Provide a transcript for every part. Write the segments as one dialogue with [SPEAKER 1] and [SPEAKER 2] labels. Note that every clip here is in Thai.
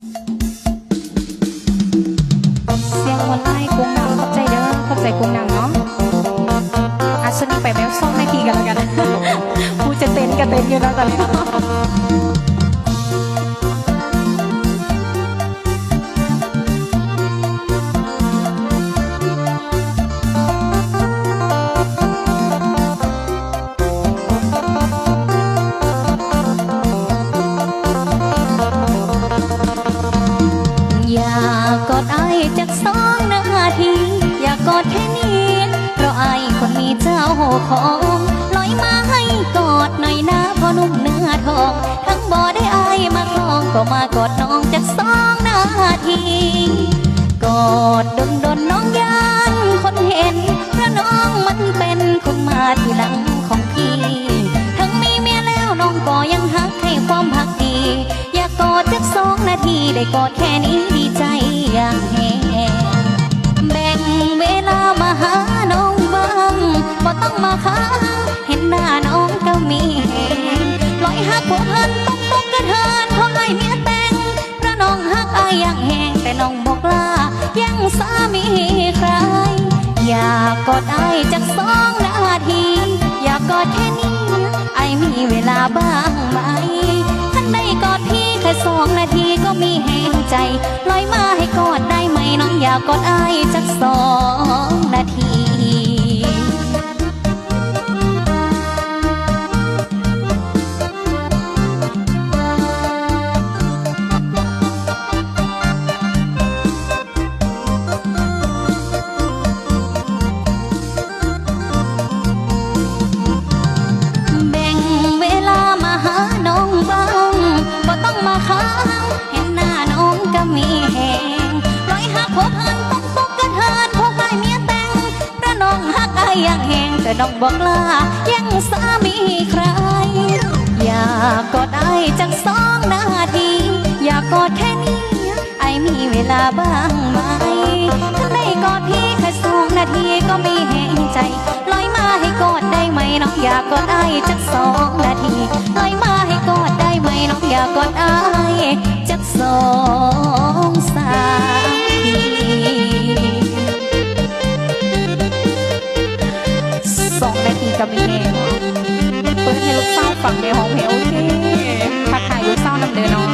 [SPEAKER 1] เสียงคนไล่กุ้งนำขอบใจเด้อเข้าใจกุ้งนำเนาะอาชนีไปแมวซ่องให้ทีกันแล้วกันผู้จะเต้นก็เต้นอยู่แล้วตอนนี้ ของลอยมาให้กอดหน่อยนะพอนุ่มเนื้อทอง ทั้งบ่ได้ไอ้มาคลองก็มากอดน้องจักสองนาทีกอดดนดนน้องยานคนเห็นเพราะน้องมันเป็นคนมาทีหลังของพี่ทั้งมีเมียแล้วน้องก็ยังหักให้ความพักดี อยากกอดจักสองนาทีได้กอดแค่นี้ดีใจอย่างแหงแบ่งเวลามาหา องมาค้าเห็นหน้าน้องก็มีแหงปล่อยหักพวกเอินต้องตกกระเทินเพราะไอ้เมียแต่งพระน้องหักอายอย่างแหงแต่น้องบอกลายังสามีใคร อยากกอดไอจักสองนาที อยากกอดแค่นี้ไอมีเวลาบ้างไหมท่านได้กอดพี่แค่สองนาทีก็มีแหงใจลอยมาให้กอดได้ไหมน้องอยากกอดไอจักสองนาที น้องบอกลายังสามีใคร อยากกอดไอ้จักสองนาที อยากกอดแค่นี้ ไอ้มีเวลาบ้างไหมถ้าได้กอดพี่แค่สองนาทีก็ไมีแหงใจลอยมาให้กอดได้ไหมน้องอยากกอดไอ้จักสองนาทีลอยมาให้กอดได้ไหมน้องอยากกอดไอ้จักสอง องนาทีก็มีเปิดให้ลูกเศร้าฝังในห้องเพลงโอเคทักทายลูกเศร้านำเดินเนาะ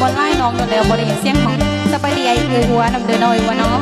[SPEAKER 1] บอลไล่น้องอยู่แล้วบริเวณเสียงของสบายดีไอ้คือหัวนำเดินน้อยวะเนาะ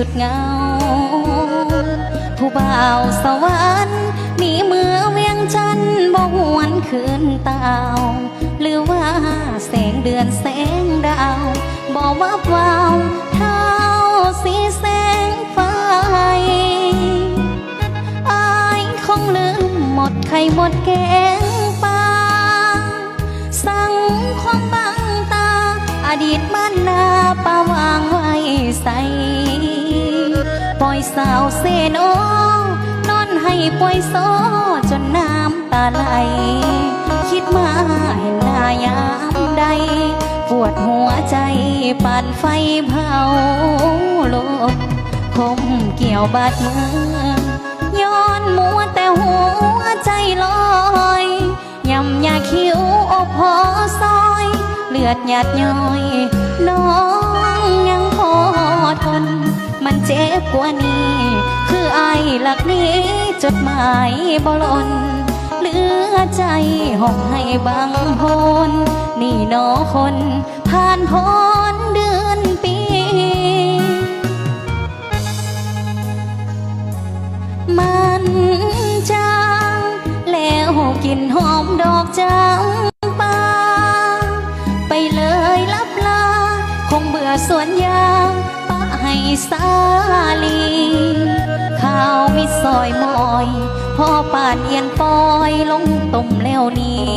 [SPEAKER 1] สุดเงา ผู้บ่าวสวรรค์มีเมือเวียงจันทร์บ่หวนคืนเตาหรือว่าแสงเดือนแสงดาวบ่วับวาวเท่าสีแสงไฟอายคงลืมหมดไข่หมดแกงปลาสั่งความบังตา อดีตบ้านนาปาวางไว้ใส ปล่อยสาวเซโนนอนให้ปล่อยโซจนน้ำตาไหล คิดมาเห็นหน้ายามใด ปวดหัวใจปานไฟเผาโลกคมเกี่ยวบาดมือย้อนมัวแต่หัวใจลอยยำยาคิ้วอกพอซอย เลือดหยาดย้อยน้องยังพอทน มันเจ็บกว่านี้ คือไอ้หลักนี้จดหมายบลอนเหลือใจห้องให้บางพนนี่นอคนผ่านพ้นเดือนปี มันจางแล้วกลิ่นหอมดอกจำปาไปเลยลับลา คงเบื่อสวนยาง ให้สาลีข้าวมิซอยมอยพ่อป่านเอียนปอยลงต้มแล้วนี้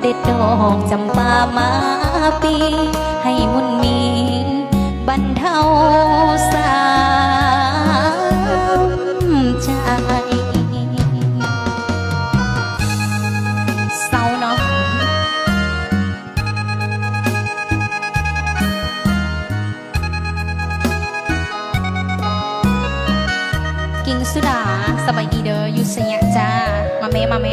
[SPEAKER 1] เด็ดดอกจำปามาปี ให้มุนมีบรรเทาสา กินสุดาสบายดีเด้ออยู่สยะจ้า มาเมมาเม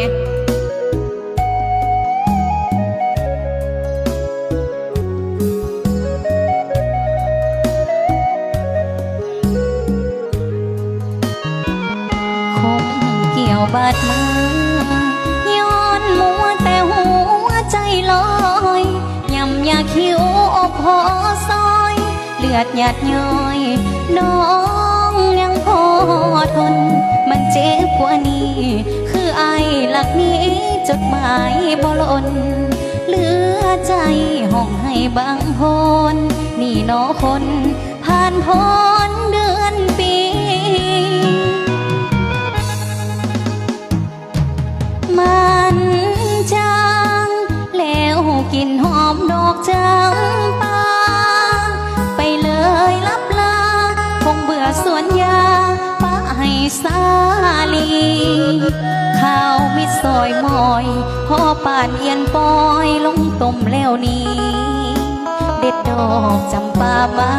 [SPEAKER 1] คงเกี่ยวบาดมือย้อนมัวแต่หัวใจลอยยำยาคิ้วอกหอซอย เลือดหยาดย้อยน้อง ยังพอทน มันเจ็บกว่านี้ คือไอหลักนี้จดหมายบ่ลนเหลือใจห้องให้บางพนนี่นอคนผ่านพ้นเดือนปีมันจางแล้วกินหอมดอกจำปา นเอียนปอยลงต้มแล้วนี้ เด็ดดอกจำปามา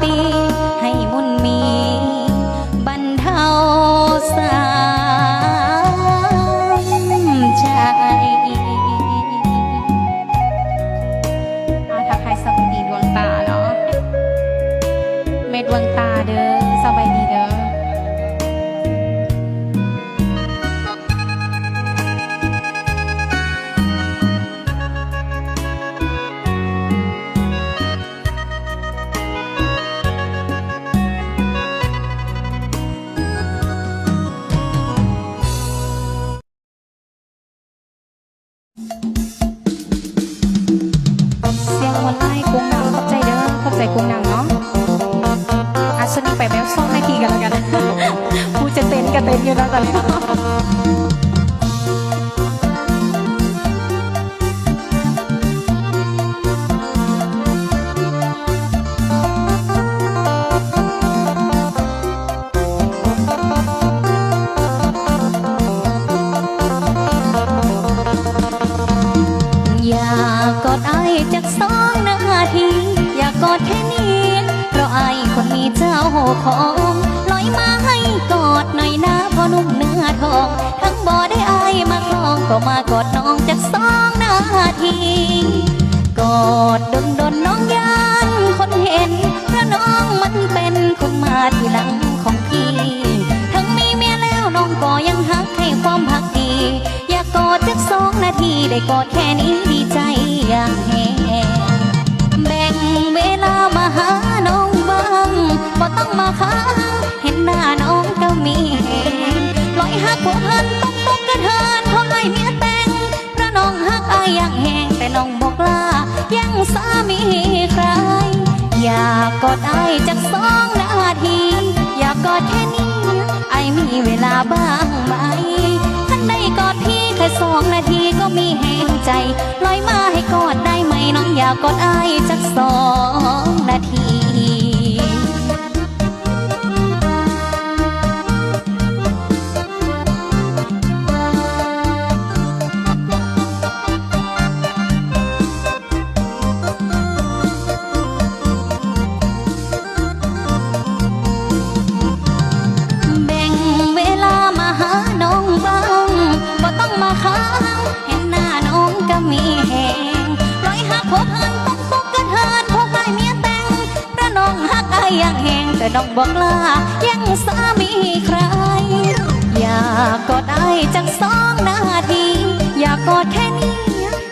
[SPEAKER 1] ปี ให้มุนมีบรรเทาสา เสียงวันไล่กุ้งนางขอบใจเด้อขอบใจกุ้งนางเนาะอาชนีไปแมวซ่องนาทีกันแล้วกันผู้จะเต้นก็เต้นอยู่แล้วตอนนี้ ของลอยมาให้กอดหน่อยนะพอนุ่มเนื้อทอง ทั้งบ่อได้ไอายมาคลองก็มากอดน้องจากสองนาทีกอดดนดนน้องยานคนเห็นเพราะน้องมันเป็นคนมาทีหลังของพี่ ทั้งมีเมียแล้วน้องก็ยังหักให้ความหักดี อยากกอดจักสองนาทีได้กอดแค่นี้ดีใจอย่างแหง มาค้าเห็นหน้าน้องก็มีแหงลอยหักหัวหันต้องตกกระเทินเพราะไอ้เมียแต่งพระน้องหักอายอย่างแหงแต่น้องบอกลายังสามีใคร อยากกอดไอจักสองนาที อยากกอดแค่นี้ไอมีเวลาบ้างไหมท่านได้กอดพี่แค่สองนาทีก็มีแหงใจลอยมาให้กอดได้ไหมน้องอยากกอดไอจักสองนาที น้องบอกลายังสามีใคร อยากกอดไอ้จักสองนาที อยากกอดแค่นี้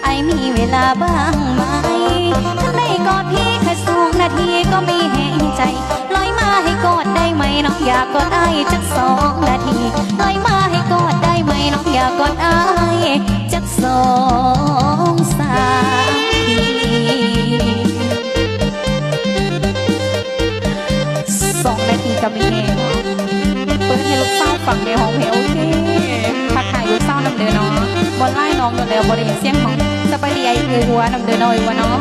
[SPEAKER 1] ไอ้มีเวลาบ้างไหมถ้าได้กอดพี่แค่สองนาทีก็ไมีแหงใจลอยมาให้กอดได้ไหมน้องอยากกอดไอ้จักสองนาทีลอยมาให้กอดได้ไหมน้องอยากกอดไอ้จักสอง กับมี
[SPEAKER 2] แห้เปิดให้ลูกเศร้าฝั่งในห้องเพว
[SPEAKER 1] ที่คพักหายลูกเศร้าน้ำเดือน้องบนไล่น้องโดนแล้วบริเวณเสียงของสบายดีไอ้เอือหัวน้ำเดือน้อยวัวน้อง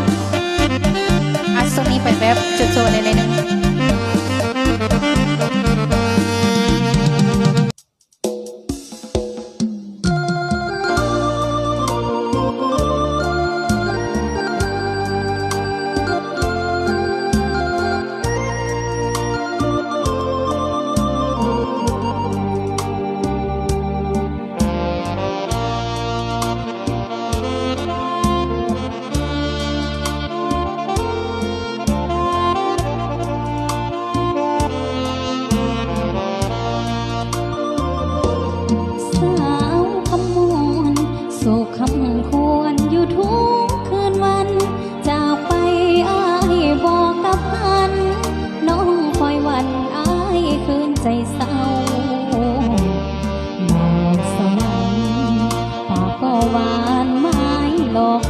[SPEAKER 1] 너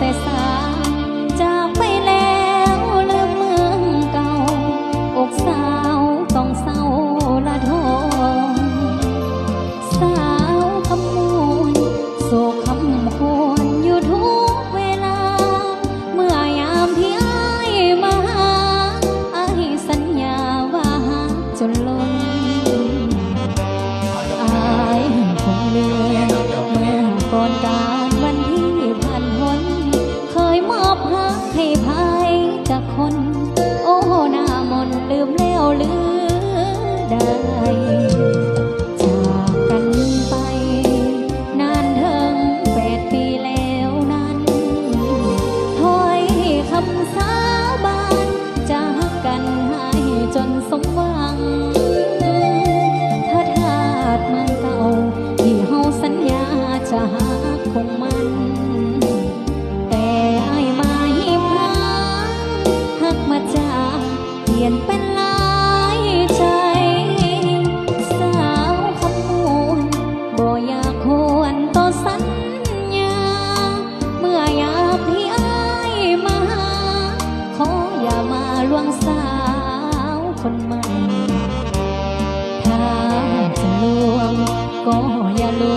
[SPEAKER 1] ก็อย่าลื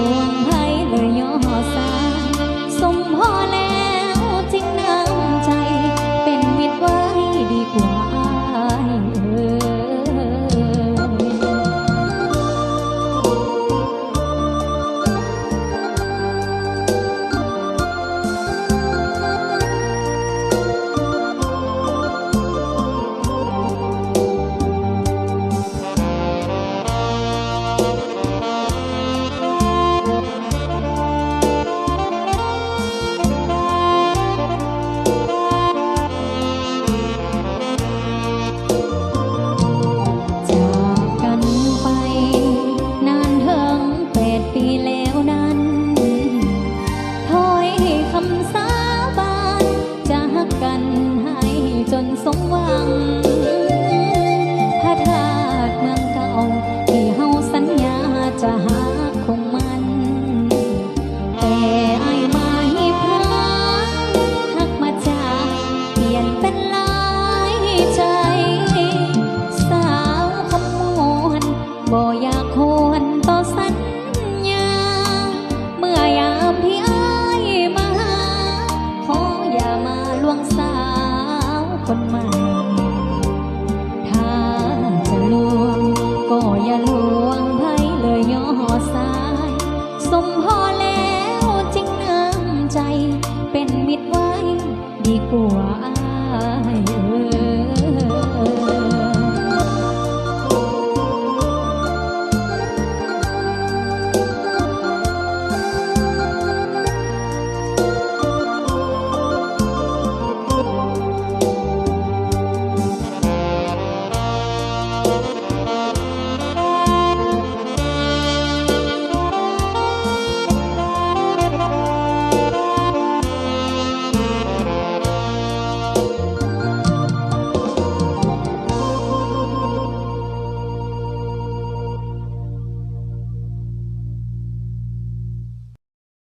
[SPEAKER 1] คนใหม่ ถ้าจะลวงก็อย่าลวง